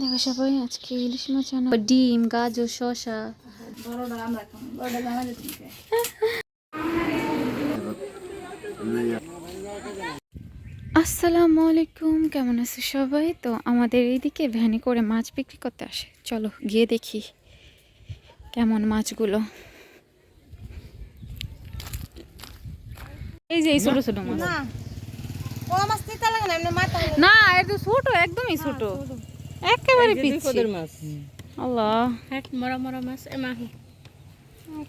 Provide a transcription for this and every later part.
দেখো সবাই আজকে ইলিশ মাছ আনা। ডিম গাজর হবে আসসালামু আলাইকুম কেমন আছে সবাই? তো আমাদের এইদিকে ভ্যানে করে মাছ বিক্রি করতে আসে। চলো গিয়ে দেখি কেমন মাছগুলো। এই যে এই ছোট ছোট মাছ। না এটা ছোট একদমই ছোট। একেবারে পিচ্ছি। মাছ। আল্লাহ। মরা মরা মাছ এ মাহি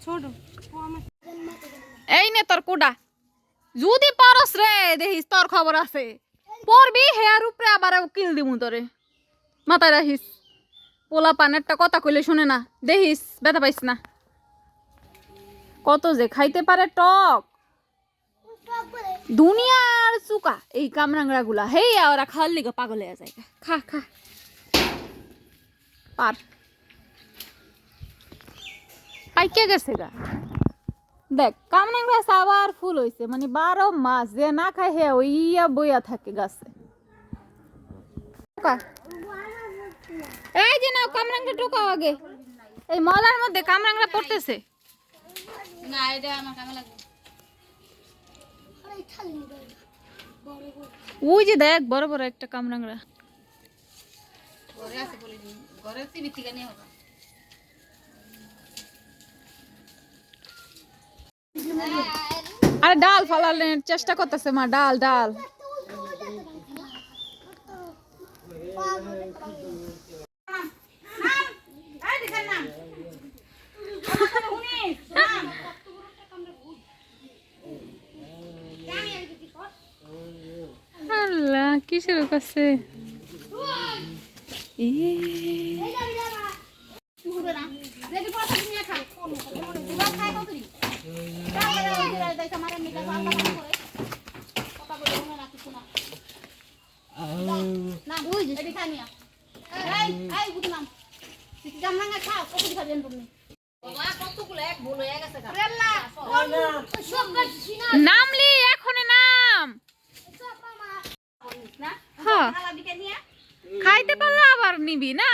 ছোট। এই নে তোর কোডা। যদি পারস রে দেখিস তোর খবর আছে। পড়বি হেয়ার উপরে আবার কিল দিমু তোরে। মাথায় রাখিস। পোলা পানেরটা কথা কইলে শুনে না। দেখিস ব্যথা পাইস না। কত যে খাইতে পারে টক। দুনিয়ার চুকা। এই কামরাংরা গুলা হেই ওরা খাওয়ার লিগে পাগল হয়ে যায়। খা খা। পার। পাইকে গেছে গা? দেখ কামরাংরা আবার ফুল হইছে মানে বারো মাস যে না খায় হে ইয়া বইয়া থাকে গাছে। এই যে নাও কামরাংরা টোকাও আগে। এই মলার মধ্যে কামরাংরা পড়তেছে। না এটা আমার কামে লাগবে। ওই যে দেখ বড় বড় একটা কামরাংরা আছে বলে দিন। ঘরে হবে। আরে ডাল ফালানোর চেষ্টা করতেছে মা ডাল ডাল। কিসের কাছে বাবা কতগুলো এক ভুল হয়ে গেছে গা। নামলি এখন নাম। হ্যাঁ খাইতে পারলে আবার নিবি না?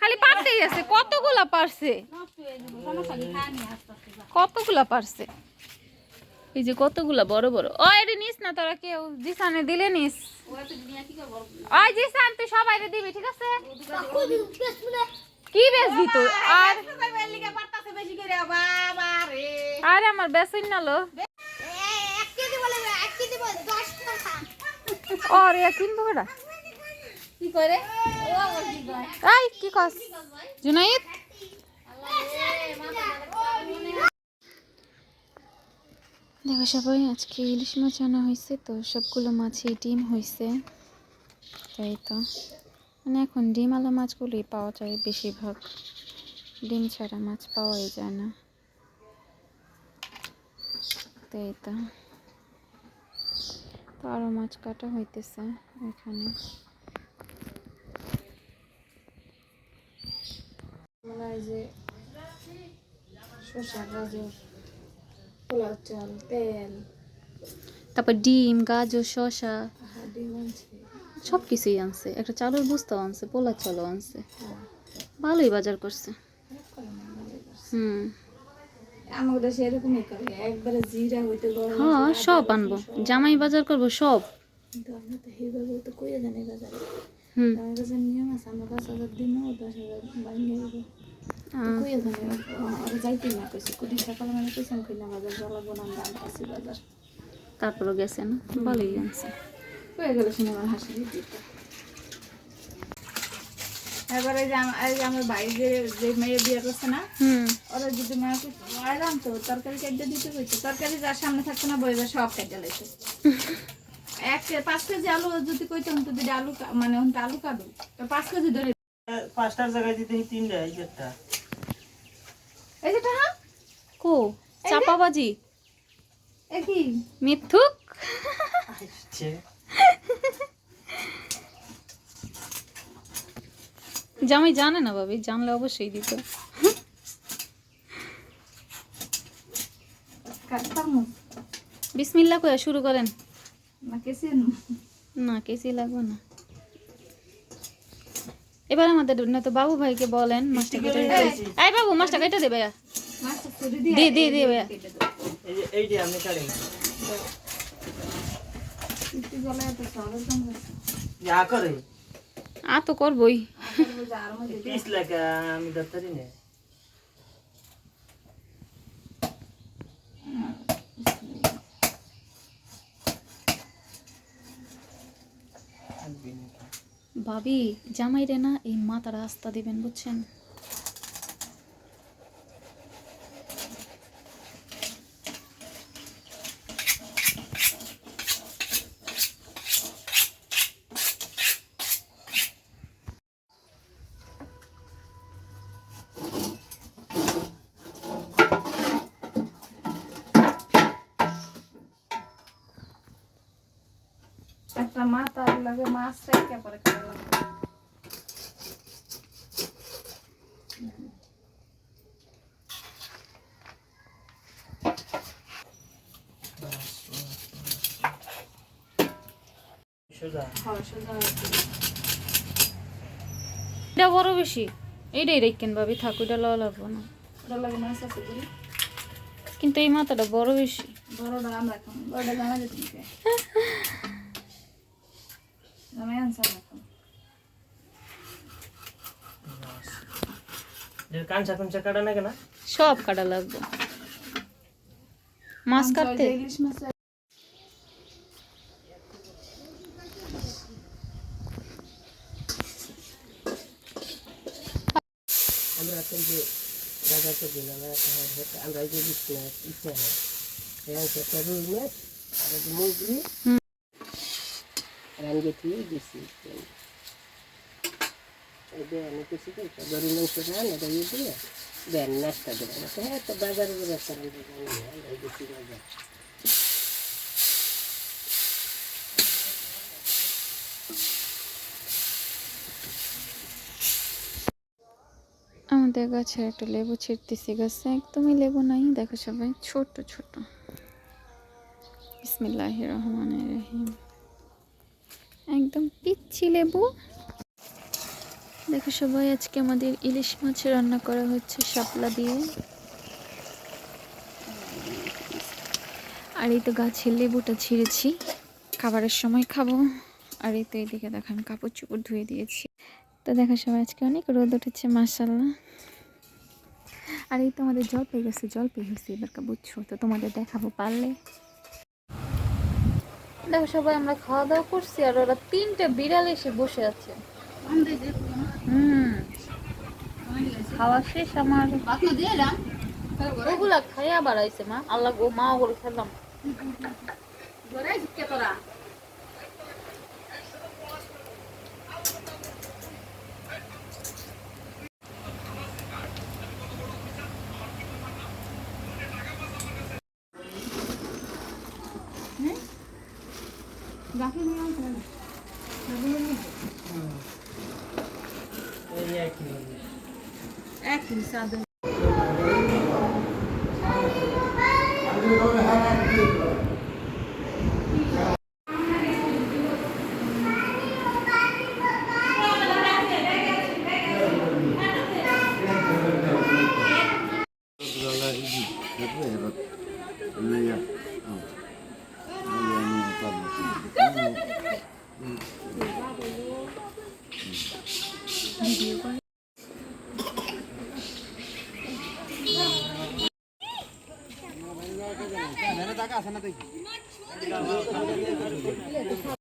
খালি পারতেই আছে। কতগুলা পারছে? কতগুলা পারছে? এই যে কতগুলা বড় বড়। ও এটা নিস না তোরা কেউ জিসানে দিলে নিস। ওই জিসান তুই সবাই দিবি ঠিক আছে? কি বেচবি তুই? আর আর আমার বেসিন না লো। আর কিনবো ওরা কি করে? কি কস? জুনাইদ? দেখো, সবাই, আজকে ইলিশ মাছ আনা হয়েছে, তো সবগুলো মাছই ডিম হয়েছে। তাই তো। মানে এখন ডিম আলা মাছগুলোই পাওয়া যায় বেশিরভাগ। ডিম ছাড়া মাছ পাওয়াই যায় না। তাই তো। তো আরও মাছ কাটা হইতেছে এখানে। মানে যে শসা গাজর পোলাও চাল তেল। তারপর ডিম গাজর শসা। হাডি সব কিছুই আনছে। একটা চালুর বস্তাও আনছে পোলা চালও আনছে। ভালোই বাজার করছে। হুম। আমাদের দেশে এরকমই করে। একবারে জিরা হইতে গরম হ্যাঁ সব আনব। জামাই বাজার করব সব। কিন্তু আমরা তো সেইভাবে তো কইয়া জানি বাজারে। হুম আমার কাছে নিয়ম আছে আমরা পাঁচ হাজার দিন দশ হাজার বাইরে ওরা না কইছে কুড়ি মানে কইসাম কিনা বাজার জ্বালাবো না আমরা আনতেছি বাজার। তারপরও গেছে না? ভালোই আনছে। গেল শুনে আমার হাসি দিত। এবারে যে আমার ভাই যে যে মেয়ে বিয়ে করছে না ওরা যদি মায়া আরাম তো তরকারি কেটে দিতে কইছে তরকারি যার সামনে থাকতো না বইবে সব কেটে লাইছে এক কে- পাঁচ কেজি আলু যদি কইতাম তো যদি আলু কা- মানে ওনটা আলু কাটু। তো পাঁচ কেজি ধরে পাঁচটার জায়গায় দিতে তিনটা এই একটা। এই যেটা হ্যাঁ কো? চাপাবাজি? এ কি? মিথ্যুক? জামাই জানে না বাবি জানলে অবশ্যই দিত। বিসমিল্লা কয়া শুরু করেন। না কেসে না কেসি লাগবে না। এবার আমাদের তো বাবু ভাইকে বলেন মাছটা কেটে এই বাবু মাছটা কেটে দে ভাইয়া। মাছটা ছুরি দিয়ে দে এই যে একটু তো সহজ দাম যা করে। আ তো করবই। পিস লাগা আমি দপ্তরি নে। ভাবি জামাই রে না এই মাথা রাস্তা দিবেন বুঝছেন একটা মাথা লাগে মাছ রেখে পরে খাওয়া লাগবে এটা বড় বেশি। এইটাই রেখেন ভাবি ঠাকুরটা লওয়া লাগবো না। ওটা মাছ আছে কিন্তু এই মাথাটা বড় বেশি। বড়টা আমরা খাব বড়টা জানা যেত মুখে আমি আনসার রাখো যে কাঞ্চা কুঞ্চা কাটা না কেন সব কাটা লাগবে মাছ কাটতে ইলিশ মাছ আমরা তো যে দাদা তো দিলাম আমরা যে দিচ্ছি না ইচ্ছা নেই এই একটা রুই মাছ আর একটা মুগরি রাঙ্গে দিয়ে দিছি যে আমি কিছু তো গরু মাংস না না দিয়ে দেন, নাস্তা দেবেন হ্যাঁ তো বাজারে রেস্টুরেন্টে আমরা বাজার আমাদের গাছে একটা লেবু ছিঁড়তেছি গাছে একদমই লেবু নাই। দেখো সবাই ছোট ছোট বিসমিল্লাহ রহমান রহিম। একদম পিচ্ছি লেবু। দেখো সবাই, আজকে আমাদের ইলিশ মাছ রান্না করা হচ্ছে শাপলা দিয়ে। আর এই তো গাছের লেবুটা ছিঁড়েছি। খাবারের সময় খাব। আর এই তো এইদিকে দেখো, আমি কাপড় চোপড় ধুয়ে দিয়েছি। তো দেখো সবাই, আজকে অনেক রোদ উঠেছে মাসাল্লাহ আর এই তো আমাদের জল পেয়ে গেছে জল পেয়ে গেছে এবারকার বুঝছ তো তোমাদের দেখাবো পারলে। দেখো, সবাই আমরা খাওয়া দাওয়া করছি আর ওরা তিনটা বিড়াল এসে বসে আছে। খাওয়া শেষ আমার। ওগুলা খাইয়া বাড়াইছে মা। আল্লাহ গো, মা ওগুলো খেলাম। এক মিনিট আদৌ I'm going to have a 那得